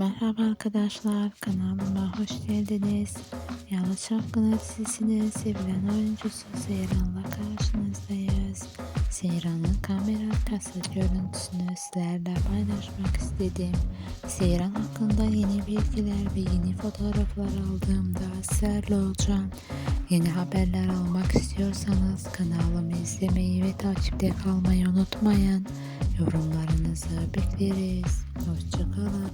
Merhaba arkadaşlar, kanalıma hoş geldiniz. Yalı Çapkını dizisinin sevilen oyuncusu Seyran'la karşınızdayız. Seyran'ın kamera arkası görüntüsünü sizlerle paylaşmak istedim. Seyran hakkında yeni bilgiler ve yeni fotoğraflar aldığımda sizlerle olacağım. Yeni haberler almak istiyorsanız kanalımı izlemeyi ve takipte kalmayı unutmayın. Yorumlarınızı bekleriz. Hoşçakalın.